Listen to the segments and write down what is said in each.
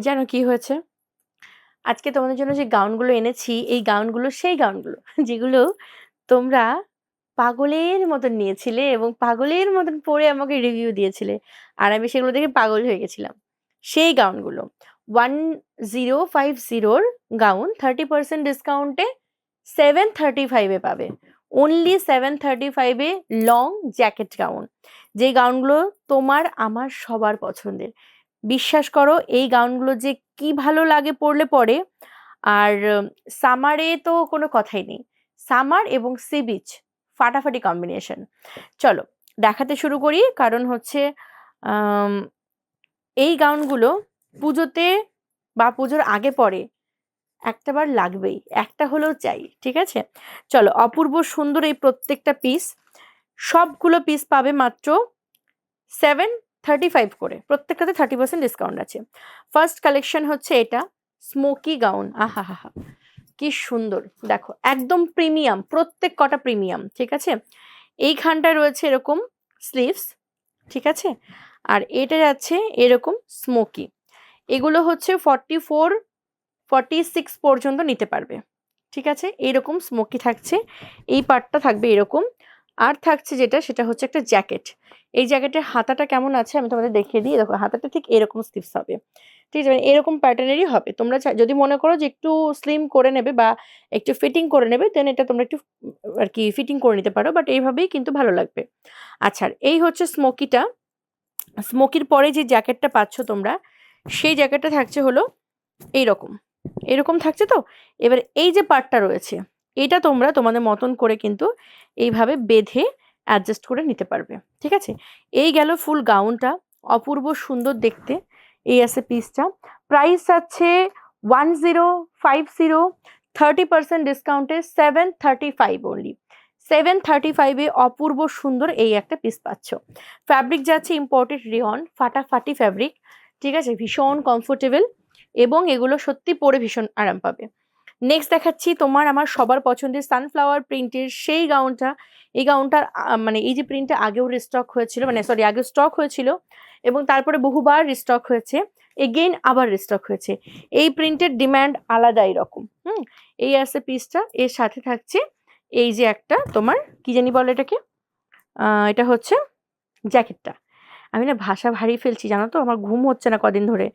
জানো কি হয়েছে? আজকে তোমাদের জন্য যে গাউনগুলো এনেছি, এই গাউনগুলো সেই গাউনগুলো যেগুলো তোমরা পাগলের মতন নিয়েছিলে এবং পাগলের মতন পরে আমাকে রিভিউ দিয়েছিলে। আর আমি সেগুলো দেখে পাগল হয়ে গেছিলাম। সেই গাউনগুলো। ওয়ান জিরো ফাইভ জিরোর গাউন 30% ডিসকাউন্টে সেভেন থার্টি ফাইভে পাবে। অনলি সেভেন থার্টি ফাইভে লং জ্যাকেট গাউন। যে গাউনগুলো তোমার আমার সবার পছন্দের। বিশ্বাস করো, এই গাউনগুলো যে কি ভালো লাগে পরলে পরে। আর সামারে তো কোনো কথাই নেই। সামার এবং সি বিচ, ফাটাফাটি কম্বিনেশন। চলো, দেখাতে শুরু করি। কারণ হচ্ছে এই গাউনগুলো পুজোতে বা পুজোর আগে পরে একটা বার লাগবেই। একটা হলেও চাই। ঠিক আছে? চলো, অপূর্ব সুন্দর এই প্রত্যেকটা পিস। সবগুলো পিস পাবে মাত্র 735 করে। প্রত্যেকটাতে 30% ডিসকাউন্ট আছে। ফার্স্ট কালেকশন হচ্ছে এটা স্মোকি গাউন। আহাহাহা! কি সুন্দর। দেখো একদম প্রিমিয়াম প্রত্যেক কটা প্রিমিয়াম। ঠিক আছে? এইখানটায় রয়েছে এরকম স্লিভস। ঠিক আছে? আর এটা যাচ্ছে এরকম স্মোকি। এগুলো হচ্ছে 44, 46 পর্যন্ত নিতে পারবে। ঠিক আছে? এরকম স্মোকি থাকছে। এই পার্টটা থাকবে এরকম। আর থাকছে যেটা, সেটা হচ্ছে একটা জ্যাকেট। এই জ্যাকেটের হাতাটা কেমন আছে আমি তোমাদের দেখিয়ে দিই। দেখো, হাতাটা ঠিক এরকম স্লিভস হবে। ঠিক আছে? মানে এরকম প্যাটার্নেরই হবে। তোমরা যদি মনে করো যে একটু স্লিম করে নেবে বা একটু ফিটিং করে নেবে দেন এটা তোমরা একটু আর কি ফিটিং করে নিতে পারো। বাট এইভাবেই কিন্তু ভালো লাগবে। আচ্ছা এই হচ্ছে স্মোকিটা। স্মোকির পরে যে জ্যাকেটটা পাচ্ছ তোমরা, সেই জ্যাকেটটা থাকছে হলো এইরকম। এরকম থাকছে তো? এবার এই যে পার্টটা রয়েছে এটা তোমরা তোমাদের মতন করে কিন্তু এইভাবে বেঁধে অ্যাডজাস্ট করে নিতে পারবে। ঠিক আছে? এই গেল ফুল গাউনটা। অপূর্ব সুন্দর দেখতে। এই আছে পিসটা। প্রাইস আছে 1050 30% ডিসকাউন্টে 735 অনলি। 735 এ অপূর্ব সুন্দর এই একটা পিস পাচ্ছ। ফ্যাব্রিক যাচ্ছে ইম্পোর্টেড রেয়ন ফাটাফাটি ফ্যাব্রিক। ঠিক আছে? ভীষণ কমফোর্টেবল এবং এগুলো সত্যি পরে ভীষণ আরাম পাবে। নেক্সট দেখাচ্ছি তোমার আমার সবার পছন্দের সানফ্লাওয়ার প্রিন্টের সেই গাউনটা। এই গাউনটার মানে এই যে প্রিন্টটা আগেও রিস্টক হয়েছিল মানে সরি আগেও স্টক হয়েছিল এবং তারপরে বহুবার রিস্টক হয়েছে। এগেইন আবার রিস্টক হয়েছে। এই প্রিন্টের ডিমান্ড আলাদাই রকম। হুম? এই আছে পিসটা। এর সাথে থাকছে এই যে একটা তোমার কি জানি বলে এটাকে? এটা হচ্ছে জ্যাকেটটা। আমি না ভাষা হারিয়ে ফেলছি জানো তো? আমার ঘুম হচ্ছে না কদিন ধরে।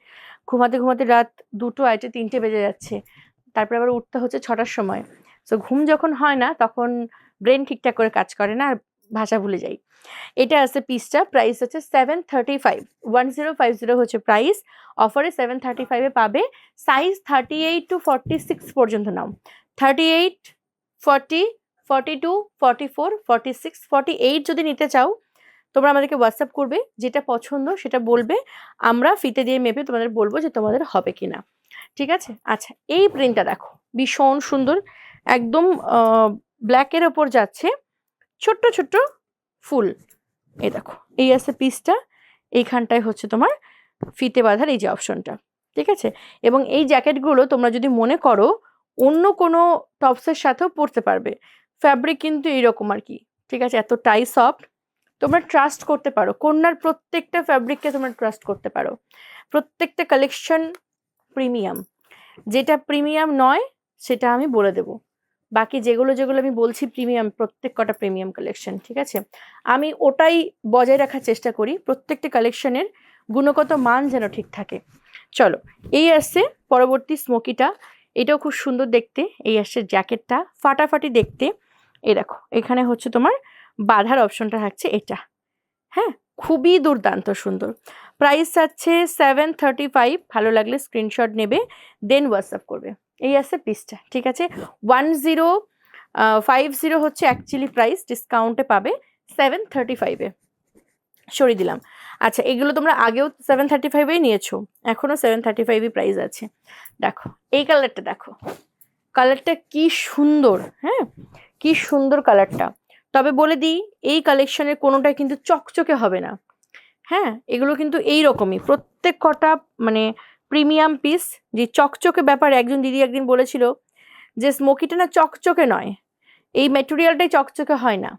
ঘুমাতে, ঘুমাতে রাত ২টো, ২টা, ৩টে বেজে যাচ্ছে। তারপরে আবার উঠতে হচ্ছে ছটার সময়। সো ঘুম যখন হয় না তখন ব্রেন ঠিকঠাক করে কাজ করে না আর ভাষা ভুলে যাই। এটা আছে পিসটা। প্রাইস হচ্ছে 735 1050 হচ্ছে প্রাইস। অফারে 735 এ পাবে। সাইজ 38 টু 46 পর্যন্ত নাও। 38, 40, 42, 44, 46, 48 যদি নিতে চাও তোমরা আমাদেরকে হোয়াটসঅ্যাপ করবে। যেটা পছন্দ সেটা বলবে। আমরা ফিতে দিয়ে মেপে তোমাদের বলব যে তোমাদের হবে কিনা। ঠিক আছে? আচ্ছা এই প্রিন্টটা দেখো। ভীষণ সুন্দর। একদম ব্ল্যাকের ওপর যাচ্ছে ছোট্ট, ছোট্ট ফুল। এই দেখো। এই আছে পিসটা। এইখানটায় হচ্ছে তোমার ফিতে বাঁধার এই যে অপশনটা। ঠিক আছে? এবং এই জ্যাকেটগুলো তোমরা যদি মনে করো অন্য কোনো টপসের সাথেও পরতে পারবে। ফ্যাব্রিক কিন্তু এইরকম আর কি ঠিক আছে? এতটাই সফট। তোমরা ট্রাস্ট করতে পারো। কন্যার প্রত্যেকটা ফ্যাব্রিককে তোমরা ট্রাস্ট করতে পারো। প্রত্যেকটা কালেকশন প্রিমিয়াম। যেটা প্রিমিয়াম নয় সেটা আমি বলে দেব। বাকি যেগুলো, যেগুলো আমি বলছি প্রিমিয়াম প্রত্যেক কটা প্রিমিয়াম কালেকশন। ঠিক আছে? আমি ওটাই বজায় রাখার চেষ্টা করি। প্রত্যেকটা কালেকশনের গুণগত মান যেন ঠিক থাকে। চলো এই আসছে পরবর্তী স্মোকিটা। এটাও খুব সুন্দর দেখতে। এই আসছে জ্যাকেটটা। ফাটাফাটি দেখতে। এ দেখো। এখানে হচ্ছে তোমার বাধার অপশনটা থাকছে এটা। হ্যাঁ? খুবই দুর্দান্ত সুন্দর। প্রাইস আছে সেভেন থার্টি ফাইভ ভালো লাগলে স্ক্রিনশট নেবে। দেন WhatsApp করবে। এই আছে পিসটা। ঠিক আছে? ওয়ান জিরো ফাইভ জিরো হচ্ছে অ্যাকচুয়ালি প্রাইস। ডিসকাউন্টে পাবে সেভেন থার্টি ফাইভে সরিয়ে দিলাম। আচ্ছা এগুলো তোমরা আগেও 735 এই নিয়েছো। এখনও সেভেন থার্টি ফাইভই প্রাইস আছে। দেখো। এই কালারটা দেখো। কালারটা কি সুন্দর। হ্যাঁ? কি সুন্দর কালারটা। তবে বলে দিই, এই কালেকশনের কোনোটাই কিন্তু চকচকে হবে না। হ্যাঁ? এগুলো কিন্তু এই রকমই প্রত্যেক কটা মানে প্রিমিয়াম পিস যে চকচকে ব্যাপার একজন দিদি একদিন বলেছিল যে স্মোকিটা না চকচকে নয়। এই ম্যাটেরিয়ালটাই চকচকে হয় না।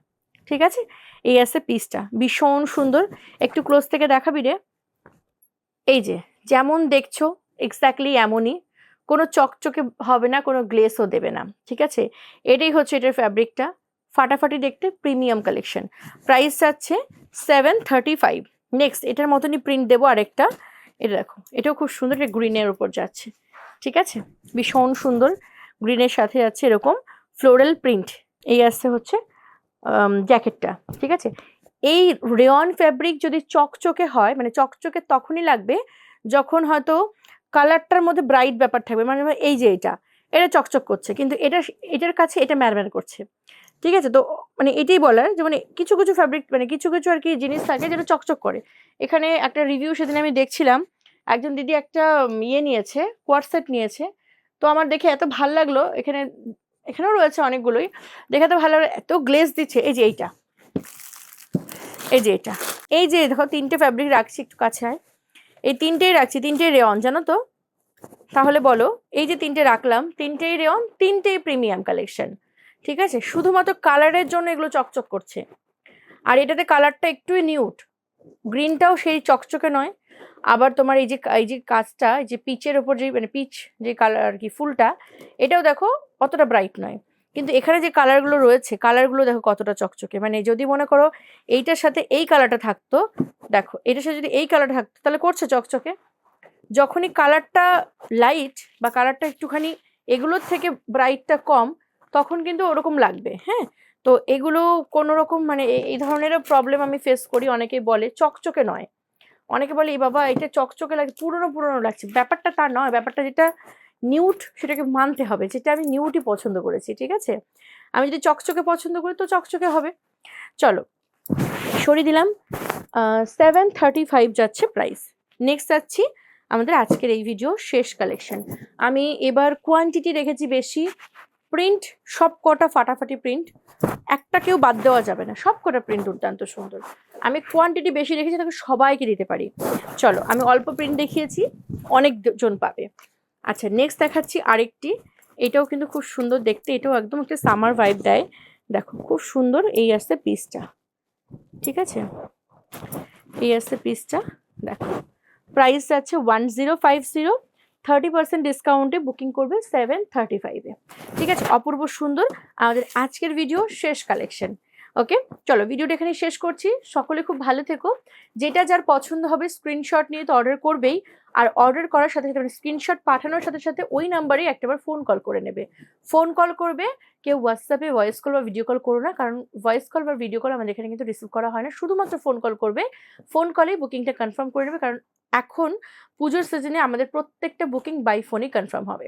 ঠিক আছে? এই আছে পিসটা। ভীষণ সুন্দর। একটু ক্লোজ থেকে দেখাবি রে? এই যে, যেমন দেখছ এক্স্যাক্টলি এমনই কোনো চকচকে হবে না, কোনো গ্লেসও দেবে না ঠিক আছে এটাই হচ্ছে এটার ফ্যাব্রিকটা ফাটাফাটি দেখতে প্রিমিয়াম কালেকশন প্রাইস যাচ্ছে সেভেন থার্টি ফাইভ নেক্সট এটার মতনই প্রিন্ট দেবো আরেকটা। এটা দেখো, এটাও খুব সুন্দর এটা গ্রিনের উপর যাচ্ছে। ঠিক আছে? ভীষণ সুন্দর গ্রিনের সাথে যাচ্ছে এরকম ফ্লোরাল প্রিন্ট এই আসছে হচ্ছে জ্যাকেটটা ঠিক আছে? এই রেয়ন ফ্যাব্রিক যদি চকচকে হয় মানে চকচকে তখনই লাগবে যখন হয়তো কালারটার মধ্যে ব্রাইট ব্যাপার থাকবে। মানে এই যে এটা এটা চকচক করছে। কিন্তু এটা, এটার কাছে এটা ম্যারম্যার করছে। ঠিক আছে? তো মানে এটাই বলার যে মানে কিছু কিছু ফ্যাব্রিক মানে কিছু কিছু আর কি জিনিস থাকে যেটা চকচক করে। এখানে একটা রিভিউ সেদিন আমি দেখছিলাম। একজন দিদি একটা ইয়ে নিয়েছে কোয়ারসেট নিয়েছে। তো আমার দেখে এত ভালো লাগল। এখানে, এখানেও রয়েছে অনেকগুলোই। দেখে এত ভালো লাগল, এত গ্লেজ দিচ্ছে। এই যে এইটা। এই যে এটা এই যে দেখো, তিনটে ফ্যাব্রিক রাখছি একটু কাছে এই তিনটেই রাখছি, তিনটেই রেয়ন জানো তো? তাহলে বলো, এই যে তিনটে রাখলাম, তিনটেই রেয়ন তিনটেই প্রিমিয়াম কালেকশন ঠিক আছে? শুধুমাত্র কালারের জন্য এগুলো চকচক করছে। আর এটাতে কালারটা একটুই নিউট গ্রিনটাও সেই চকচকে নয়। আবার তোমার এই যে এই যে কাজটা, এই যে পিচের ওপর যে মানে পিচ যে কালার আর কি ফুলটা, এটাও দেখো অতটা ব্রাইট নয়। কিন্তু এখানে যে কালারগুলো রয়েছে কালারগুলো দেখো কতটা চকচকে। মানে যদি মনে করো এইটার সাথে এই কালারটা থাকতো, দেখো, এটার সাথে যদি এই কালারটা থাকতো, তাহলে করছে চকচকে। যখনই কালারটা লাইট বা কালারটা একটুখানি এগুলোর থেকে ব্রাইটটা কম তখন কিন্তু ওরকম লাগবে হ্যাঁ? তো এগুলো কোনো রকম মানে এই ধরনেরও প্রবলেম আমি ফেস করি, অনেকেই বলে চকচকে নয়। অনেকে বলে, এই বাবা, এটা চকচকে লাগে পুরনো পুরনো লাগছে। ব্যাপারটা তার নয়, ব্যাপারটা যেটা নিউট সেটাকে মানতে হবে, যেটা আমি নিউটই পছন্দ করেছি, ঠিক আছে? আমি যদি চকচকে পছন্দ করি, তো চকচকে হবে। চলো, সরিয়ে দিলাম সেভেন থার্টি ফাইভ যাচ্ছে প্রাইস নেক্সট যাচ্ছি আমাদের আজকের এই ভিডিও শেষ কালেকশন আমি এবার কোয়ান্টিটি রেখেছি বেশি প্রিন্ট সব কটা ফাটাফাটি প্রিন্ট একটা কেউ বাদ দেওয়া যাবে না। সব কটা প্রিন্ট দুর্দান্ত সুন্দর। আমি কোয়ান্টিটি বেশি রেখেছি, তাকে সবাইকে দিতে পারি। চলো, আমি অল্প প্রিন্ট দেখিয়েছি, অনেক জন পাবে। আচ্ছা নেক্সট দেখাচ্ছি আরেকটি। এটাও কিন্তু খুব সুন্দর দেখতে, এটাও একদম একটা সামার ভাইব দেয়। দেখো, খুব সুন্দর, এই আসছে পিসটা ঠিক আছে? এই আসছে পিসটা দেখো। প্রাইস যাচ্ছে one zero five zero thirty percent ডিসকাউন্টে বুকিং করবে সেভেন থার্টি ফাইভে ঠিক আছে? অপূর্ব সুন্দর। আমাদের আজকের ভিডিও শেষ কালেকশন ওকে চলো ভিডিওটা এখানে শেষ করছি। সকলে খুব ভালো থেকো। যেটা যার পছন্দ হবে স্ক্রিনশট নিয়ে তো অর্ডার করবেই। আর অর্ডার করার সাথে সাথে মানে স্ক্রিনশট পাঠানোর সাথে সাথে ওই নাম্বারে একটাবার ফোন কল করে নেবে। ফোন কল করবে, কেউ হোয়াটসঅ্যাপে ভয়েস কল বা ভিডিও কল করো না, কারণ ভয়েস কল বা ভিডিও কল আমাদের এখানে কিন্তু রিসিভ করা হয় না। শুধুমাত্র ফোন কল করবে। ফোন কলেই বুকিংটা কনফার্ম করে নেবে, কারণ এখন পুজোর সিজনে আমাদের প্রত্যেকটা বুকিং বাই ফোনই কনফার্ম হবে।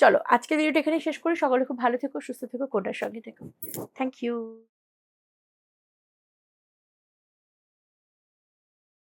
চলো, আজকের ভিডিওটা এখানে শেষ করি। সকলে খুব ভালো থেকো, সুস্থ থেকো, কোটার সঙ্গে থেকো। Thank you